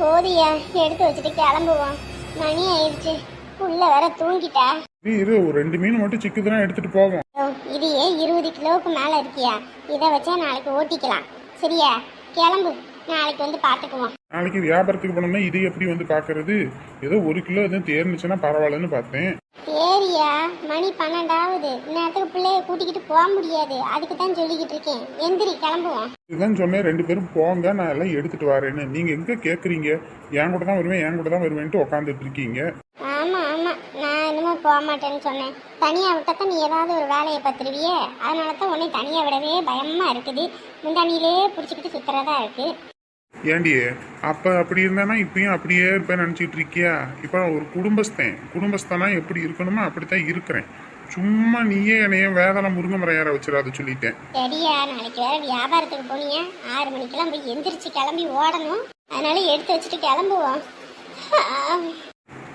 போதியா எடுத்து வச்சுட்டு கிளம்புவோம். மணி ஆயிடுச்சு. உள்ள வேற தூங்கிட்டா. இரு ஒரு ரெண்டு மீன் மட்டும் சிக்குதுன்னா எடுத்துட்டு போவோம். இது ஏன் இருபது கிலோவுக்கு மேல இருக்கியா? இதை வச்சா நாளைக்கு ஓட்டிக்கலாம். சரியா? கிளம்பு. நாளைக்கு வந்து பாத்துக்குவோம். நாளைக்கு வியாபாரத்துக்கு போனோம்னா இது எப்படி வந்து பாக்குறது? ஏதோ ஒரு கிலோ எதுவும் தேர்ந்துச்சுன்னா பரவாயில்லன்னு பார்த்தேன். சரியா மணி பன்னெண்டாவது. நேரத்துக்கு பிள்ளைய கூட்டிக்கிட்டு போக முடியாது. அதுக்கு தான் சொல்லிக்கிட்டு இருக்கேன். எந்திரி கிளம்புவோம். இதுதான் சொன்னேன் ரெண்டு பேரும் போங்க நான் எல்லாம் எடுத்துட்டு வரேன்னு. நீங்க எங்க கேக்குறீங்க? என் கூட தான் வருவேன் என் கூட தான் வருவேன்ட்டு உட்காந்துட்டு இருக்கீங்க. ஆமா ஆமா. நான் என்னமோ போக மாட்டேன்னு சொன்னேன். தனியா விட்டா நீ ஏதாவது ஒரு வேலையை பார்த்துருவியே. அதனால தான் உன்னை தனியா விடவே பயமா இருக்குது. முந்தானியிலே பிடிச்சிக்கிட்டு சுத்துறதா இருக்கு. ஏண்டி அப்ப அப்படி இருந்தானா இப்பயும் அப்படியே இருப்பேன் நினைச்சிட்டு இருக்கியா? இப்ப ஒரு குடும்பஸ்தன். குடும்பஸ்தனா எப்படி இருக்கணுமோ அப்படித்தான் இருக்கிறேன். சும்மா நீயே என்னைய வேதனை முருங்கை ஏற வச்சிடாத சொல்லிட்டேன். சரியா நாளைக்கு வேற வியாபாரத்துக்கு போனீங்க ஆறு மணிக்கெல்லாம் போய் எந்திரிச்சு கிளம்பி ஓடணும். அதனால எடுத்து வச்சுட்டு கிளம்புவோம்.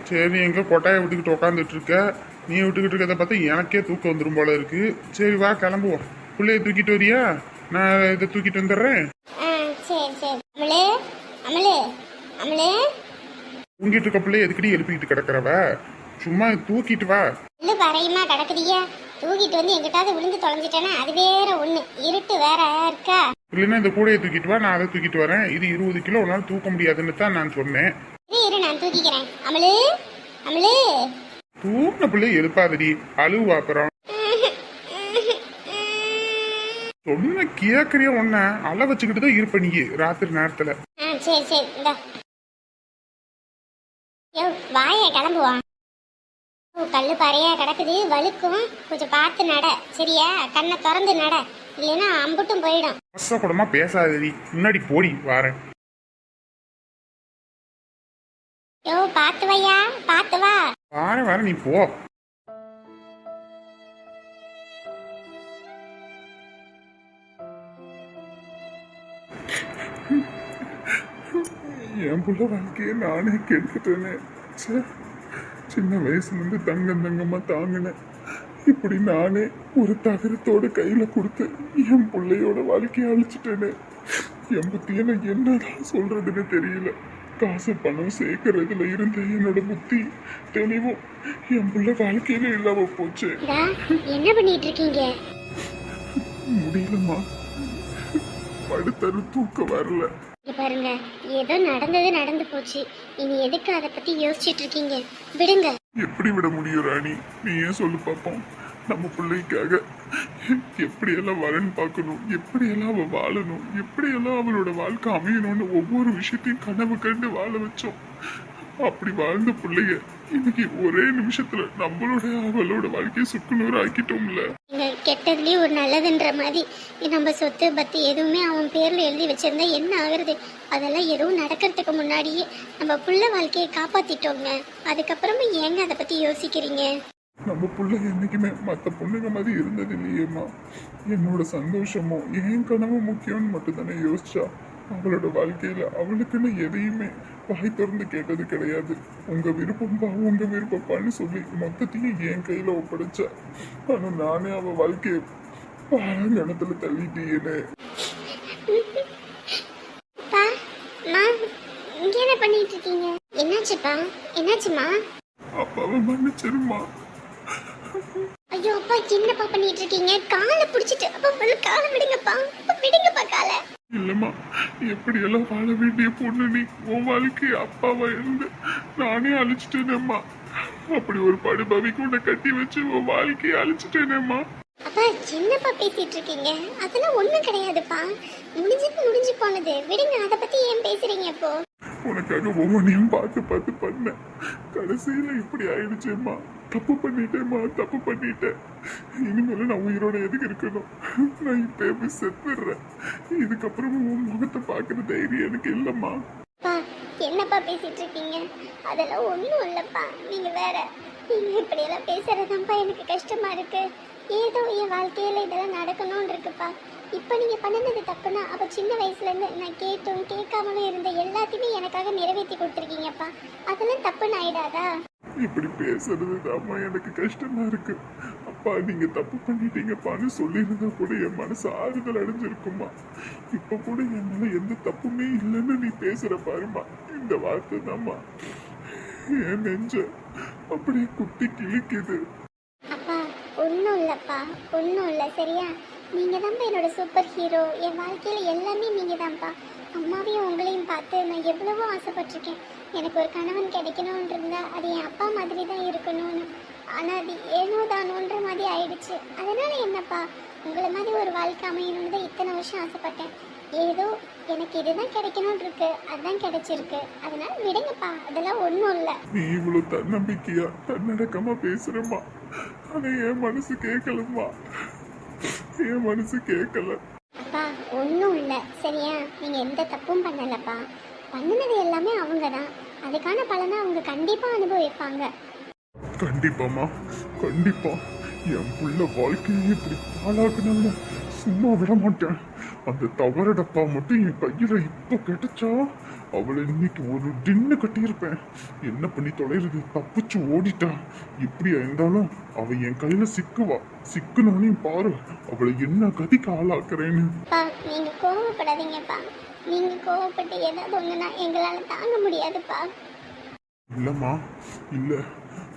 சரி எங்க கொட்டாயை விட்டுக்கிட்டு உட்காந்துட்டு இருக்க? நீ விட்டுக்கிட்டு இருக்கிறத பார்த்தா எனக்கே தூக்கம் வந்துடும் போல இருக்கு. சரி வா கிளம்புவோம். பிள்ளைய தூக்கிட்டு வரியா? நான் இதை தூக்கிட்டு வந்துடுறேன். சரி சரி. அமலே அமலே அமலே. தூங்கிட்டு இருக்க பிள்ளைய எதுக்கடி எழுப்பிக்கிட்டு கிடக்குறவ? சும்மா தூக்கிட்டு வா. இல்லு வரையுமா கிடக்குதியா தூக்கிட்டு வந்து எங்கிட்டாவது விழுந்து தொலைஞ்சிட்டேன்னா அது வேற ஒண்ணு. இருட்டு வேற இருக்கா? இல்லைன்னா இந்த கூடையை தூக்கிட்டு வா நான் அதை தூக்கிட்டு வரேன். இது இருபது கிலோ உன்னால தூக்க முடியாதுன்னு தான் நான் சொன்னேன். இரு இரு நான் தூக்கிக்கிறேன். அமலு அமலு. தூக்கின பிள்ளைய எழுப்பாதடி. அழுவா அப்புறம். சொன்ன கேக்குறிய ஒன்ன அழ வச்சுக்கிட்டு தான் இருப்ப நீ ராத்திரி நேரத்துல. ஆ சரி சரி இந்தா. யோ வாய கிளம்புவான் ஓ கல்லு பாறையா கிடக்குது வழுக்கும். கொஞ்சம் பார்த்து நட சரியா? கண்ணை திறந்து நட. இல்லைன்னா அம்புட்டும் போயிடும். கஷ்டக்கூடமா பேசாதடி முன்னாடி போடி வாரேன். யோ பார்த்து வையா பார்த்து வா. வாரேன் வாரேன் நீ போ. புள்ள வாழ்க்கையை நானே கெடுத்துட்டேனே. ச்சே சின்ன வயசுலேருந்து தங்கம் தங்கமா தாங்கினேன். இப்படி நானே ஒரு தகரத்தோட கையில கொடுத்து என் பிள்ளையோட வாழ்க்கையை அழிச்சிட்டேனே. என் புத்திய நான் என்னதான் சொல்றதுன்னு தெரியல. காசு பணம் சேர்க்கறதுல இருந்த என்னோட புத்தி தெளிவும் என் பிள்ளை வாழ்க்கையில இல்லாம போச்சு. என்ன பண்ணிட்டு இருக்கீங்க முடியலம்மா. படுத்தரு தூக்கம் வரல. பாருங்க ஏதோ நடந்தது நடந்து போச்சு. இனி எதுக்கு அதை பத்தி யோசிச்சிட்டு இருக்கீங்க? விடுங்க. எப்படி விட முடியும் ராணி? நீ ஏன் சொல்லு பார்ப்போம் நம்ம பிள்ளைக்காக எப்படியெல்லாம் வரன் பார்க்கணும் எப்படியெல்லாம் அவ வாழணும் எப்படியெல்லாம் அவளோட வாழ்க்கை அமையணும்னு ஒவ்வொரு விஷயத்தையும் கனவு கண்டு வாழ வச்சோம். அப்படி வாழ்ந்த பிள்ளைய இன்னைக்கு ஒரே நிமிஷத்துல நம்மளோட அவளோட வாழ்க்கையை சுக்குநூறு ஆக்கிட்டோம்ல கெட்டதுலேயே ஒரு நல்லதுன்ற மாதிரி. நம்ம சொத்து பற்றி எதுவுமே அவன் பேரில் எழுதி வச்சிருந்தா என்ன ஆகுறது? அதெல்லாம் எதுவும் நடக்கிறதுக்கு முன்னாடியே நம்ம புள்ள வாழ்க்கையை காப்பாற்றிட்டோங்க அதுக்கப்புறமா ஏங்க அதை பற்றி யோசிக்கிறீங்க? நம்ம பிள்ளைங்க என்றைக்குமே மற்ற பொண்ணுங்க மாதிரி இருந்தது இல்லையேம்மா. என்னோட சந்தோஷமோ என் கனவு முக்கியம்னு மட்டும்தானே யோசிச்சா. அவளோட வாழ்க்கையில அவளுக்குன்னு எதையுமே வாய் திறந்து கேட்டது கிடையாது. உங்க விருப்பம்பா உங்க விருப்பப்பான்னு சொல்லி மொத்தத்தையும் என் கையில ஒப்படைச்சா. ஆனா நானே அவ வாழ்க்கைய பாலங்கணத்துல தள்ளிட்டேனே. பா மா இங்க என்ன பண்ணிட்டு இருக்கீங்க? என்னாச்சுப்பா? என்னாச்சுமா? அப்பாவை மன்னிச்சிருமா? ஐயோ அப்பா என்னப்பா பண்ணிட்டு இருக்கீங்க? காலை பிடிச்சிட்டு அப்பா காலை விடுங்கப்பா. விடுங்கப்பா காலை. இல்லம்மா எப்படியெல்லாம் வாழ வேண்டிய பொண்ணு நீ? உன் வாழ்க்கைய அப்பாவா இருந்து நானே அழிச்சிட்டேனேம்மா. அப்படி ஒரு படுபவி கூட கட்டி வச்சு உன் வாழ்க்கையை அழிச்சிட்டேனேம்மா. அப்பா என்னப்பா பேசிட்டு இருக்கீங்க? அதெல்லாம் ஒண்ணும் கிடையாதுப்பா. முடிஞ்சது முடிஞ்சு போனது. விடுங்க அதை பத்தி ஏன் பேசுறீங்க இப்போ? உனக்காக ஒவ்வொன்றையும் பார்த்து பார்த்து பண்ணேன் கடைசியில் இப்படி ஆயிடுச்சேம்மா. தப்பு பண்ணிட்டேம்மா தப்பு பண்ணிட்டேன். இனிமேல் நான் உயிரோட எதுக்கு இருக்கணும்? நான் இப்போ போய் செத்துடுறேன். இதுக்கப்புறமும் உன் முகத்தை பார்க்குற தைரியம் எனக்கு இல்லைம்மா. என்னப்பா பேசிட்டு இருக்கீங்க? அதெல்லாம் ஒன்றும் இல்லைப்பா. நீங்கள் வேற நீங்கள் இப்படியெல்லாம் பேசுறதுதான்ப்பா எனக்கு கஷ்டமா இருக்கு. ஏதோ என் வாழ்க்கையில் இதெல்லாம் நடக்கணும்னு இருக்குப்பா. இப்போ நீங்க பண்ணினது தப்புனா அப்ப சின்ன வயசுல இருந்து நான் கேட்டும் கேட்காமலும் இருந்த எல்லாத்தையுமே எனக்காக நிறைவேற்றி கொடுத்துருக்கீங்கப்பா. அதெல்லாம் தப்புன்னு ஆயிடாதா? இப்படி பேசுறது தாம்மா எனக்கு கஷ்டமா இருக்கு. அப்பா நீங்க தப்பு பண்ணிட்டீங்கப்பான்னு சொல்லியிருந்தா கூட என் மனசு ஆறுதல் அடைஞ்சிருக்குமா இப்ப கூட என் மேல எந்த தப்புமே இல்லைன்னு நீ பேசுற பாருமா இந்த வார்த்தை தாம்மா என் நெஞ்ச அப்படியே குத்தி கிழிக்குது. அப்பா ஒன்றும் இல்லைப்பா ஒன்றும் இல்லை சரியா? நீங்கள் தான்ப்பா என்னோட சூப்பர் ஹீரோ என் வாழ்க்கையில் எல்லாமே நீங்கள் தான்ப்பா அம்மாவையும் உங்களையும் பார்த்து நான் எவ்வளவோ ஆசைப்பட்டிருக்கேன். எனக்கு ஒரு கணவன் கிடைக்கணும்னு இருந்தால் அது என் அப்பா மாதிரி தான் இருக்கணும்னு. ஆனால் அது ஏனோ தானோன்ற மாதிரி ஆயிடுச்சு. அதனால் என்னப்பா? உங்களை மாதிரி ஒரு வாழ்க்கை அமையணும்னு தான் இத்தனை வருஷம் ஆசைப்பட்டேன். ஏதோ எனக்கு இதுதான் கிடைக்கணும்னு இருக்கு அதுதான் கிடைச்சிருக்கு. அதனால விடுங்கப்பா. அதெல்லாம் ஒன்றும் இல்லை. நீ இவ்வளோ தன்னம்பிக்கையா தன்னடக்கமாக பேசுகிறம்மா அதை என் மனசு கேட்கலம்மா என் மனசு கேட்கல அப்பா ஒன்றும் இல்லை. சரியா? நீங்கள் எந்த தப்பும் பண்ணலப்பா. பண்ணினது எல்லாமே அவங்க தான் அதுக்கான பலனை அவங்க கண்டிப்பாக அனுபவிப்பாங்க. கண்டிப்பாம்மா. கண்டிப்பா. என் புள்ள வாழ்க்கையை இப்படி பாழாக்குனாங்க சும்மா விட மாட்டேன். அந்த தவறடப்பா மட்டும் என் கையில இப்போ கிடைச்சா அவளை இன்னைக்கு ஒரு டின்னு கட்டியிருப்பேன். என்ன பண்ணி தொலைறது? தப்பிச்சு ஓடிட்டா. இப்படியா இருந்தாலும் அவ என் கையில சிக்குவா. சிக்குனோனையும் பாரு அவளை என்ன கதிக்கு ஆளாக்குறேன்னு. நீங்கள் கோவப்படாதீங்கப்பா. நீங்கள் கோவப்பட்டு ஏதாவது ஒன்றுனா எங்களால் தாங்க முடியாதுப்பா. இல்லம்மா இல்ல.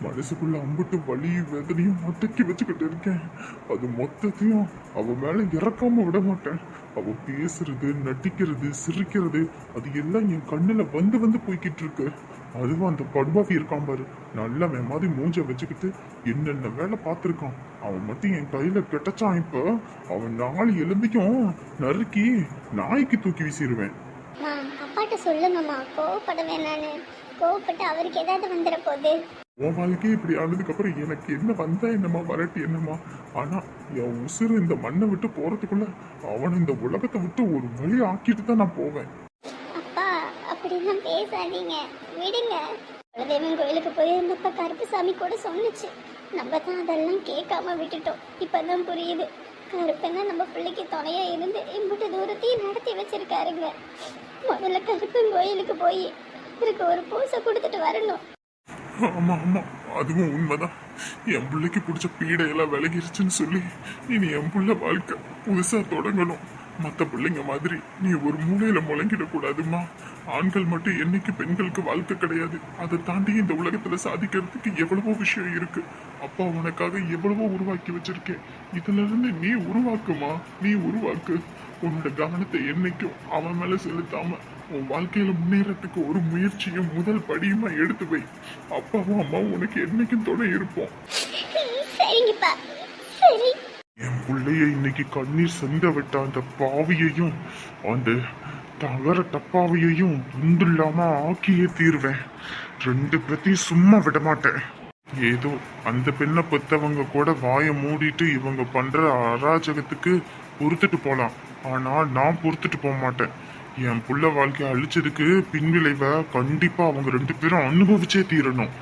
மனசுக்குள்ள அம்புட்டு வலி வேதனையும் அடக்கி வச்சுக்கிட்டு இருக்கேன். அது மொத்தத்தையும் அவ மேல இறக்காம விட மாட்டேன். அவ பேசுறது நடிக்கிறது சிரிக்கிறது அது எல்லாம் என் கண்ணுல வந்து வந்து போய்கிட்டு இருக்கு. அதுவும் அந்த படுபாவி இருக்கான் பாரு. நல்லவன் மாதிரி மூஞ்ச வச்சுக்கிட்டு என்னென்ன வேலை பார்த்துருக்கான். அவன் மட்டும் என் கையில கிடைச்சான் இப்போ. அவன் நாலு எலும்பிக்கும் நறுக்கி நாய்க்கு தூக்கி வீசிடுவேன் அப்பாட்ட சொல்லுங்கம்மா கோவப்பட வேணான்னு. கோவப்பட்டு அவருக்கு ஏதாவது வந்துட போகுது உன் வாழ்க்கையே இப்படி ஆனதுக்கு அப்புறம் எனக்கு என்ன வந்தா என்னம்மா வரட்டு என்னம்மா? ஆனா என் உசுறு இந்த மண்ணை விட்டு போறதுக்குள்ள அவனை இந்த உலகத்தை விட்டு ஒரு வழி ஆக்கிட்டு தான் நான் போவேன். அப்பா அப்படிலாம் பேசாதீங்க. விடுங்க. குலதெய்வம் கோயிலுக்கு போயிருந்தப்ப கருப்புசாமி கூட சொன்னுச்சு. நம்ம தான் அதெல்லாம் கேட்காம விட்டுட்டோம். இப்பதான் புரியுது. கருப்பன்னா நம்ம பிள்ளைக்கு துணையா இருந்து இம்புட்டு தூரத்தையும் நடத்தி வச்சிருக்காருங்க. முதல்ல கருப்பன் கோயிலுக்கு போய் இவருக்கு ஒரு பூசை கொடுத்துட்டு வரணும். ஆமா ஆமா. அதுவும் உண்மைதான். என் பிள்ளைக்கு பிடிச்ச பீடையெல்லாம் விலகிருச்சுன்னு சொல்லி இனி என் புள்ள வாழ்க்கை புதுசா தொடங்கணும். மற்ற பிள்ளைங்க மாதிரி நீ ஒரு மூலையில முழங்கிடக்கூடாதும்மா ஆண்கள் மட்டும் என்னைக்கு பெண்களுக்கு வாழ்க்கை கிடையாது. அதை தாண்டி இந்த உலகத்துல சாதிக்கிறதுக்கு எவ்வளவோ விஷயம் இருக்கு. அப்பா உனக்காக எவ்வளவோ உருவாக்கி வச்சிருக்கேன். இதுல இருந்து நீ உருவாக்குமா? நீ உருவாக்கு. உன்னோட கவனத்தை என்னைக்கும் அவன் மேல செலுத்தாம உன் வாழ்க்கையில முன்னேறதுக்கு ஒரு முயற்சியும் முதல் படியுமா எடுத்து வை. அப்பாவும் அம்மாவும் உனக்கு என்னைக்கும் துணை இருப்போம். சரிங்கப்பா. சரி. என் பிள்ளைய இன்னைக்கு கண்ணீர் செந்த விட்ட அந்த பாவியையும் அந்த தகர டப்பாவையையும் துண்டில்லாம ஆக்கியே தீருவேன். ரெண்டு பேத்தையும் சும்மா விட மாட்டேன். ஏதோ அந்த பெண்ணை பெத்தவங்க கூட வாயை மூடிட்டு இவங்க பண்ற அராஜகத்துக்கு பொறுத்துட்டு போலாம். ஆனா நான் பொறுத்துட்டு போக மாட்டேன். என் புள்ள வாழ்க்கையை அழிச்சதுக்கு பின்விளைவை கண்டிப்பா அவங்க ரெண்டு பேரும் அனுபவிச்சே தீரணும்.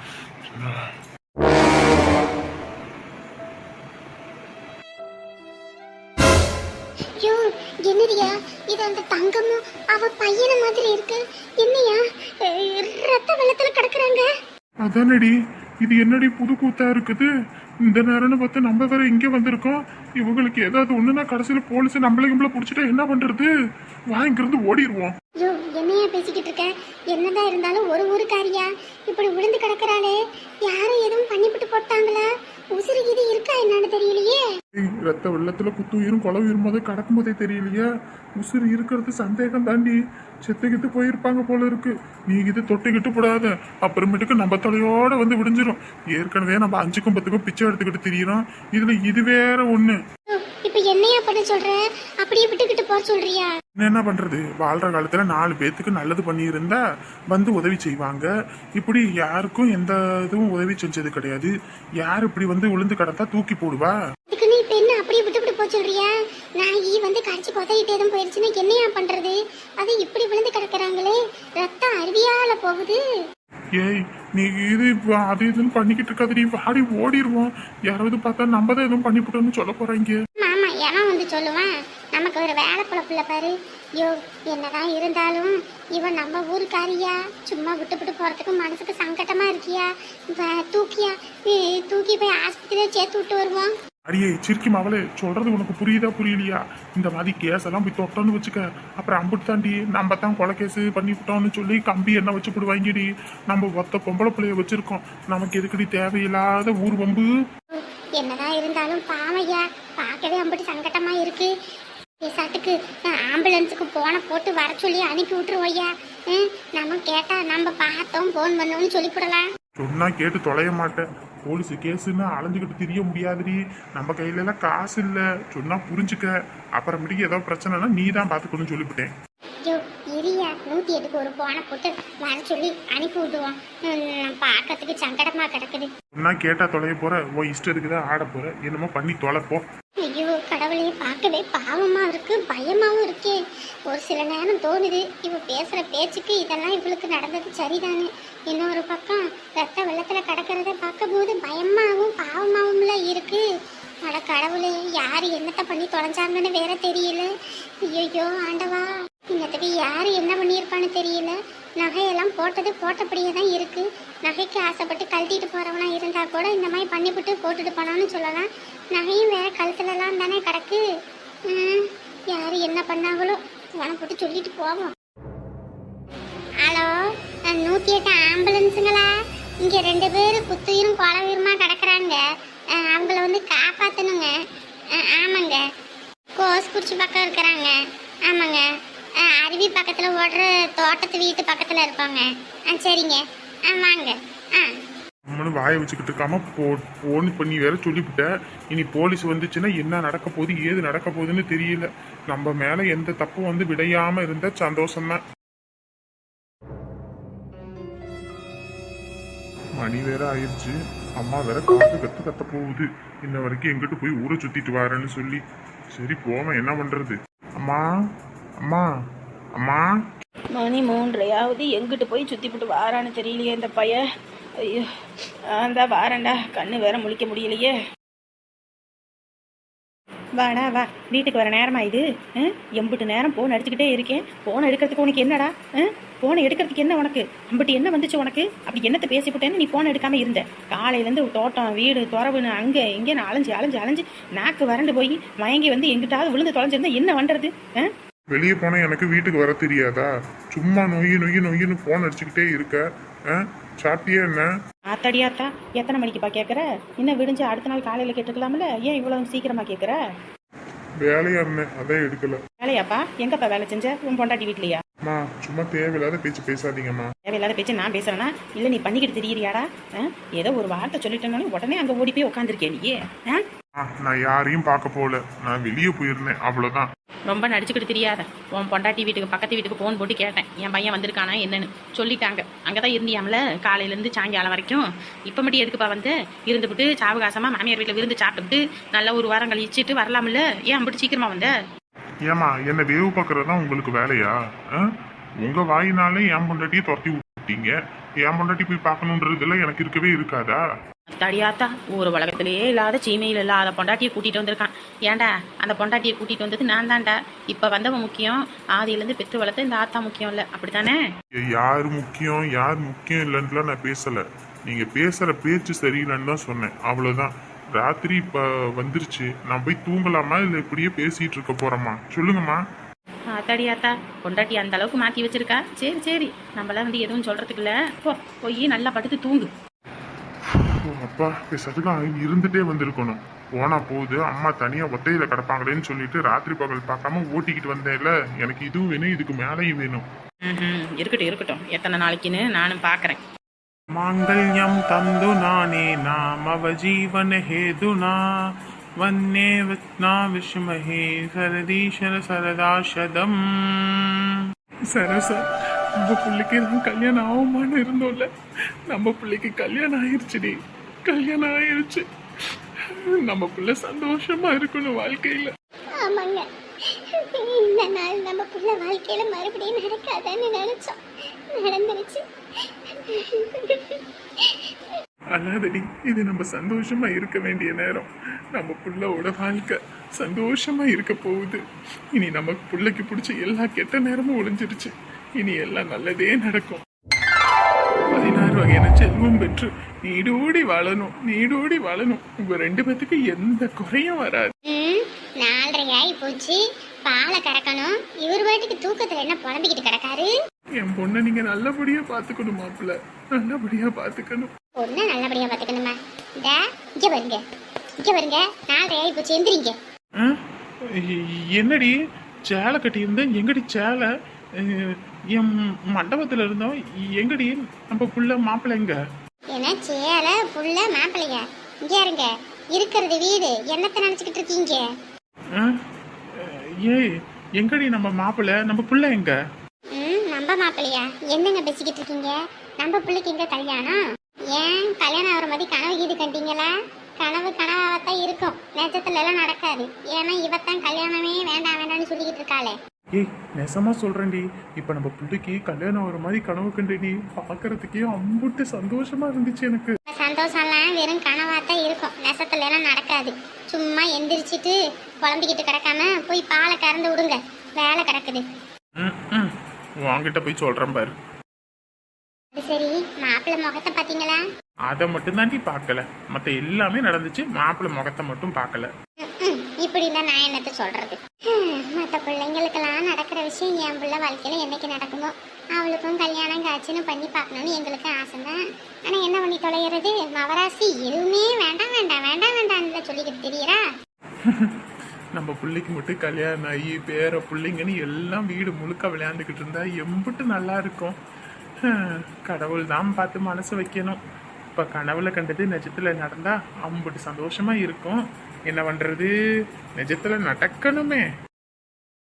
என்னடியா இது அந்த தங்கமும் அவ பையன மாதிரி இருக்கு. என்னையா? ரத்த வெள்ளத்துல கிடக்குறாங்க. அதானடி இது என்னடி புது கூத்தா இருக்குது? இந்த நேரம்னு பார்த்து நம்ம வேற இங்கே வந்திருக்கோம். இவங்களுக்கு ஏதாவது ஒண்ணுனா கடைசியில போலீஸ் நம்மள கிம்பள புடிச்சிட்டா என்ன பண்றது? வாங்கிருந்து ஓடிடுவோம் ஐயோ என்னையா பேசிக்கிட்டு இருக்க? என்னதான் இருந்தாலும் ஒரு ஊருக்காரியா? இப்படி விழுந்து கிடக்குறாளே. யாரும் எதுவும் பண்ணிவிட்டு போட்டாங்களா? உசுறு இது ஏய், ரத்த வெள்ளத்துல குத்துயிரும் கொலை உயிரும் போதே கடக்கும் போதே தெரியலையா. உசுறு இருக்கிறது சந்தேகம் தாண்டி செத்துக்கிட்டு போயிருப்பாங்க போல இருக்கு. நீ இது தொட்டுக்கிட்டு போடாத. அப்புறமேட்டுக்கு நம்ம தலையோட வந்து விடிஞ்சிரும். ஏற்கனவே நம்ம அஞ்சுக்கும் பத்துக்கும் பிச்சை எடுத்துக்கிட்டு திரியிறோம். இதுல இது வேற ஒண்ணு. இப்ப என்னையா பண்ண சொல்ற? அப்படியே விட்டுக்கிட்டு போக சொல்றியா? இன்னும் என்ன பண்றது? வாழ்ற காலத்துல நாலு பேத்துக்கு நல்லது பண்ணியிருந்தா வந்து உதவி செய்வாங்க. இப்படி யாருக்கும் எந்த இதுவும் உதவி செஞ்சது கிடையாது. யார் இப்படி வந்து விழுந்து கிடந்தா தூக்கி போடுவா இதுக்கு நீ இப்ப என்ன அப்படியே விட்டுக்கிட்டு போக சொல்றியா? நாய் வந்து கடிச்சு கொதறிட்டு எதுவும் போயிருச்சுன்னா என்னையா பண்றது? அது இப்படி விழுந்து கிடக்குறாங்களே. ரத்தம் அருவியால போகுது. ஏய் நீ இது அது இதுன்னு பண்ணிக்கிட்டு இருக்காது நீ வாடி ஓடிடுவோம் யாராவது பார்த்தா நம்ம தான் எதுவும் பண்ணிவிட்டோம்னு சொல்ல போறாங்க. மாமா ஏன்னா வந்து சொல்லுவான். நமக்கு ஒரு வேலை குழப்பில்ல பாரு. யோ என்னதான் இருந்தாலும் இவன் நம்ம ஊருக்காரியா? சும்மா விட்டு விட்டு போறதுக்கு மனசுக்கு சங்கட்டமா இருக்கியா? தூக்கியா? தூக்கி போய் ஆஸ்பத்திரியில சேர்த்து விட்டு வருவோம் அடியே சிரிக்கி மாவளே சொல்றது உனக்கு புரியுதா புரியலையா? இந்த மாதிரி கேஸ் எல்லாம் போய் தொட்டோன்னு வச்சுக்க. அப்புறம் அம்புட்டு தாண்டி நம்ம தான் கொலை கேஸ் பண்ணி விட்டோம்னு சொல்லி கம்பி என்ன வச்சு போடுவாங்கடி? நம்ம ஒத்த பொம்பளை பிள்ளைய வச்சிருக்கோம். நமக்கு எதுக்கடி தேவையில்லாத ஊர் வம்பு? என்னதான் இருந்தாலும் பாவையா பார்க்கவே அம்பிட்டு சங்கட்டமா இருக்கு. பேசாட்டுக்கு ஆம்புலன்ஸுக்கு போன போட்டு வர சொல்லி அனுப்பி விட்டுருவோய்யா ம், நம்ம கேட்டா நம்ம பார்த்தோம் ஃபோன் பண்ணோம்னு சொல்லிவிடலாம் சொன்னா கேட்டு தொலைய மாட்டேன். போலீஸ் கேஸுன்னு அலைஞ்சுக்கிட்டு தெரிய முடியாதுடி. நம்ம கையில எல்லாம் காசு இல்ல. சொன்னா புரிஞ்சுக்க. அப்புறமேட்டுக்கு ஏதோ பிரச்சனைனா நீ தான் பாத்துக்கணும்னு சொல்லிவிட்டேன். இரியா நூற்றி எட்டுக்கு ஒரு போனை போட்டு வர சொல்லி அனுப்பி விடுவோம் பார்க்கறதுக்கு சங்கடமா கிடக்குது. சொன்னா கேட்டா தொலைய போற. உன் இஷ்டம் இருக்குதா? ஆட போற. என்னமோ பண்ணி தொலைப்போ. ஐயோ கடவுளே பார்க்கவே பாவமாக இருக்கு பயமாகவும் இருக்கே. ஒரு சில நேரம் தோணுது இவ பேசுகிற பேச்சுக்கு இதெல்லாம் இவளுக்கு நடந்தது சரிதானே. இன்னொரு பக்கம் ரத்த வெள்ளத்தில் கிடக்கிறத பார்க்கும்போது பயமாகவும் பாவமாகவும்ல இருக்கு. அட கடவுளே யார் என்னத்தை பண்ணி தொலைஞ்சாங்கன்னு வேற தெரியல. ஐயோ ஆண்டவா இன்னத்துக்கு யார் என்ன பண்ணியிருப்பான்னு தெரியல. நகையெல்லாம் போட்டது போட்டபடியே தான் இருக்குது நகைக்கு ஆசைப்பட்டு கழட்டிட்டு போகிறவனா இருந்தால் கூட இந்த மாதிரி பண்ணிவிட்டு போட்டுட்டு போனான்னு சொல்லலாம். நகையும் வேற கழுத்துலலாம் தானே கிடக்கு. யார் என்ன பண்ணாங்களோ உன போட்டு சொல்லிட்டு போவோம். ஹலோ நூற்றி எட்டு ஆம்புலன்ஸுங்களா? இங்கே ரெண்டு பேர் குத்துயிரும் குளவீருமா கிடக்குறாங்க. அவங்கள வந்து காப்பாற்றணுங்க ஆமாங்க. கோஸ் குறிச்சி பக்கம் இருக்கிறாங்க. ஆமாங்க. அருவி பக்கத்தில் ஓடுற தோட்டத்து வீட்டு பக்கத்தில் இருப்பாங்க. ஆ சரிங்க. ஆ வாங்க. ஆ. நம்மளும் வாயை வச்சுக்கிட்டு இருக்காம போ போன் பண்ணி வேற சொல்லிவிட்ட. இனி போலீஸ் வந்துச்சுன்னா என்ன நடக்க போகுது ஏது நடக்க போகுதுன்னு தெரியல. நம்ம மேல எந்த தப்பும் வந்து விடையாம இருந்தா சந்தோஷம்தான். மணி வேற ஆயிடுச்சு. அம்மா வேற காசு கத்து கத்த போகுது. இன்ன வரைக்கும் எங்கிட்டு போய் ஊரை சுத்திட்டு வரேன்னு சொல்லி. சரி போவேன் என்ன பண்றது? அம்மா? அம்மா அம்மா. மணி மூன்றையாவது. எங்கிட்டு போய் சுற்றி போட்டு வாரான்னு தெரியலையே இந்த பையன் ஐயோ அந்த வாரேன்டா. கண்ணு வேற முழிக்க முடியலையே. வாடா வா. வீட்டுக்கு வர நேரமா இது? எம்பிட்டு நேரம் போன் அடிச்சுக்கிட்டே இருக்கேன். போன் எடுக்கிறதுக்கு உனக்கு என்னடா? போனை எடுக்கிறதுக்கு என்ன உனக்கு? அம்பிட்டு என்ன வந்துச்சு உனக்கு? அப்படி என்னத்தை பேசிவிட்டேன்னு நீ போன் எடுக்காம இருந்த. காலையிலேருந்து தோட்டம் வீடு துறவுன்னு அங்கே இங்கே நான் அலைஞ்சு அலைஞ்சு அலைஞ்சு நாக்கு வறண்டு போய் மயங்கி வந்து எங்கிட்டாவது விழுந்து தொலைஞ்சிருந்தா என்ன பண்ணுறது வெளியே போனா எனக்கு வீட்டுக்கு வர தெரியாதா? சும்மா நொய்யு நொய்யு நொய்யுன்னு போன் அடிச்சுக்கிட்டே இருக்க? சாப்பிட்டியா என்ன? ஆத்தாடியாத்தா எத்தனை மணிக்குப்பா கேட்குற இன்னும் விடிஞ்சு அடுத்த நாள் காலையில் கேட்டுக்கலாம்ல? ஏன் இவ்வளோ சீக்கிரமாக கேட்குற வேலையா இருந்தேன் அதான் எடுக்கல. வேலையாப்பா? எங்கப்பா வேலை செஞ்ச? உன் பொண்டாட்டி வீட்லையா? அம்மா சும்மா தேவையில்லாத பேச்சு பேசாதீங்கம்மா. தேவையில்லாத பேச்சு நான் பேசுறேனா இல்லை நீ பண்ணிக்கிட்டு தெரியறியாடா? ஏதோ ஒரு வார்த்தை சொல்லிட்டேனாலும் உடனே அங்கே ஓடி போய் உட்காந்துருக்கே நீ நான் யாரையும் பார்க்க போகல. நான் வெளியே போயிருந்தேன். அவ்வளவுதான். ரொம்ப நடிச்சுக்கிட்டு தெரியாத. உன் பொண்டாட்டி வீட்டுக்கு பக்கத்து வீட்டுக்கு ஃபோன் போட்டு கேட்டேன். என் பையன் வந்திருக்கானா என்னன்னு. சொல்லிட்டாங்க. அங்கே தான் இருந்தியாம்ல காலையிலேருந்து சாயங்காலம் வரைக்கும். இப்போ மட்டும் எதுக்குப்பா வந்து? இருந்துவிட்டு சாவகாசமாக மாமியார் வீட்டில் விருந்து சாப்பிட்டுட்டு நல்லா ஒரு வாரம் கழிச்சிட்டு வரலாம்ல? ஏன் அப்படி சீக்கிரமா வந்த? ஏமா என்ன வேவு பார்க்கறது தான் உங்களுக்கு வேலையா? ஆ? உங்க வாயினாலே என் பொண்டாட்டியை துரத்தி விட்டீங்க. என் பொண்டாட்டி போய் பார்க்கணுன்றதுல எனக்கு இருக்கவே இருக்காதா? தடியாத்தா ஒரு உலகத்திலேயே இல்லாத சீமையில் இல்லாத பொண்டாட்டியை கூட்டிட்டு வந்திருக்கான். ஏன்டா அந்த பொண்டாட்டியை கூட்டிட்டு வந்தது நான் தான்டா. இப்போ வந்தவன் முக்கியம் ஆதியிலேருந்து பெற்று வளர்த்த இந்த ஆத்தா முக்கியம் இல்லை. அப்படித்தானே? யார் முக்கியம் யார் முக்கியம் இல்லைன்னுலாம் நான் பேசல. நீங்க பேசுற பேச்சு சரியில்லைன்னு தான் சொன்னேன். அவ்வளவுதான். ராத்திரி இப்ப வந்துருச்சு. நான் போய் தூங்கலாமா இல்ல இப்படியே பேசிட்டு இருக்க போறேம்மா? சொல்லுங்கம்மா. தடியாத்தா பொண்டாட்டி அந்த அளவுக்கு மாற்றி வச்சிருக்கா? சரி சரி. நம்மளாம் வந்து எதுவும் சொல்றதுக்கு இல்ல. போ போய் நல்லா படுத்து தூங்கு. அப்பா பேசாட்டுலாம் இருந்துட்டே வந்திருக்கணும். போனா போகுது அம்மா தனியா ஒத்தையில கிடப்பாங்களேன்னு சொல்லிட்டு ராத்திரி பகல் பார்க்காம ஓட்டிக்கிட்டு வந்தேன்ல. எனக்கு இதுவும் வேணும் இதுக்கு மேலேயும் வேணும். இருக்கட்டும் இருக்கட்டும். எத்தனை நாளைக்குன்னு நானும் பாக்குறேன் மாங்கல்யம் தந்து நானே நாமவ ஜீவன ஹேதுனா. வன்னே வித்னா விஷ்மஹே சரதீஸ்வர சரதாஷதம். சரசா நம்ம பிள்ளைக்கு கல்யாணம் ஆகுமான்னு இருந்தோம்ல. நம்ம பிள்ளைக்கு கல்யாணம் ஆயிடுச்சுடி கல்யாணம் ஆயிருச்சு நம்ம பிள்ளை சந்தோஷமா இருக்கணும் வாழ்க்கையில. ஆமாங்க. இந்த நாள் நம்ம புள்ள வாழ்க்கையில மறுபடியும் நடக்காதான்னு நினைச்சோம். நடந்துருச்சு. அல்லாதடி இது நம்ம சந்தோஷமா இருக்க வேண்டிய நேரம். நம்ம புள்ளோட வாழ்க்கை சந்தோஷமா இருக்க போகுது. இனி நமக்கு புள்ளைக்கு பிடிச்ச எல்லா கெட்ட நேரமும் ஒளிஞ்சிருச்சு. இனி எல்லாம் நல்லதே நடக்கும். பதினாறு வகையான செல்வம் பெற்று நீடோடி வாழணும் நீடோடி வாழணும். உங்க ரெண்டு பேத்துக்கு எந்த குறையும் வராது. நாலரை ஆகி போச்சு. பாலை கறக்கணும். இவர் பாட்டுக்கு தூக்கத்துல என்ன புலம்பிக்கிட்டு கிடக்காரு? என் பொண்ணை நீங்க நல்லபடியா பாத்துக்கணும் மாப்பிள்ள. நல்லபடியா பாத்துக்கணும். பொண்ணை நல்லபடியா பாத்துக்கணுமா? இந்த இங்க வருங்க இங்க வருங்க நாலரை ஆகி போச்சு. எந்திரிங்க. என்னடி? சேலை கட்டியிருந்தேன். எங்கடி சேலை? என் மண்டபத்தில் இருந்தோம். எங்கடி? நம்ம புள்ள மாப்பிள்ளை என்ன சேல புள்ள மாப்பிள்ளையா? இங்க இருங்க. இருக்கிறது வீடு. என்னத்தை நினைச்சுக்கிட்டு இருக்கீங்க? ஏய் எங்கடி நம்ம மாப்பிள்ளை? நம்ம புள்ள எங்க? ம் நம்ம மாப்பிள்ளையா? என்னங்க பேசிக்கிட்டு இருக்கீங்க? நம்ம பிள்ளைக்கு எங்க கல்யாணம்? ஏன் கல்யாணம் ஆகிற மாதிரி கனவு கீது கண்டீங்களா கனவு கனவாகத்தான் இருக்கும். நேச்சத்துல எல்லாம் நடக்காது. ஏன்னா இவத்தான் கல்யாணமே வேண்டாம் வேண்டாம்னு சொல்லிக்கிட்டு இருக்காளே. ஏய் நெசமா சொல்றேன்டி. இப்ப நம்ம பிள்ளைக்கு கல்யாணம் ஒரு மாதிரி கனவு கண்டுடி பார்க்கறதுக்கே அம்புட்டு சந்தோஷமா இருந்துச்சு எனக்கு. சந்தோஷம்லாம் வெறும் கனவாத்தான் இருக்கும். நெசத்துல எல்லாம் நடக்காது. சும்மா எந்திரிச்சிட்டு குழம்பிக்கிட்டு கிடக்காம போய் பாலை கறந்து விடுங்க. வேலை கிடக்குது. ம். உன்கிட்ட போய் சொல்றேன் பாரு. சரி. மாப்பிள்ளை முகத்தை பார்த்தீங்களா? அதை மட்டும் தாண்டி பார்க்கல. மற்ற எல்லாமே நடந்துச்சு. மாப்பிள்ளை முகத்தை மட்டும் பார்க்கல. இப்படி இருந்தா நான் என்னத்த சொல்றது மற்ற பிள்ளைங்களுக்கெல்லாம் நடக்கிற விஷயம் என் பிள்ளை வாழ்க்கையில் என்றைக்கு நடக்குமோ அவளுக்கும் கல்யாணம் காட்சின்னு பண்ணி பார்க்கணும்னு எங்களுக்கு ஆசைதான். ஆனால் என்ன பண்ணி தொலைகிறது? மவராசி எதுவுமே வேண்டாம் வேண்டாம் வேண்டாம் வேண்டாம்னு சொல்லிக்கிட்டு தெரியறா? நம்ம பிள்ளைக்கு மட்டும் கல்யாணம் ஆகி பேர பிள்ளைங்கன்னு எல்லாம் வீடு முழுக்க விளையாண்டுக்கிட்டு இருந்தா எம்பிட்டு நல்லா இருக்கும். கடவுள் தான் பார்த்து மனசு வைக்கணும். இப்போ கனவுல கண்டது நிஜத்துல நடந்தா அம்புட்டு சந்தோஷமா இருக்கும். என்ன பண்றது? நிஜத்துல நடக்கணுமே.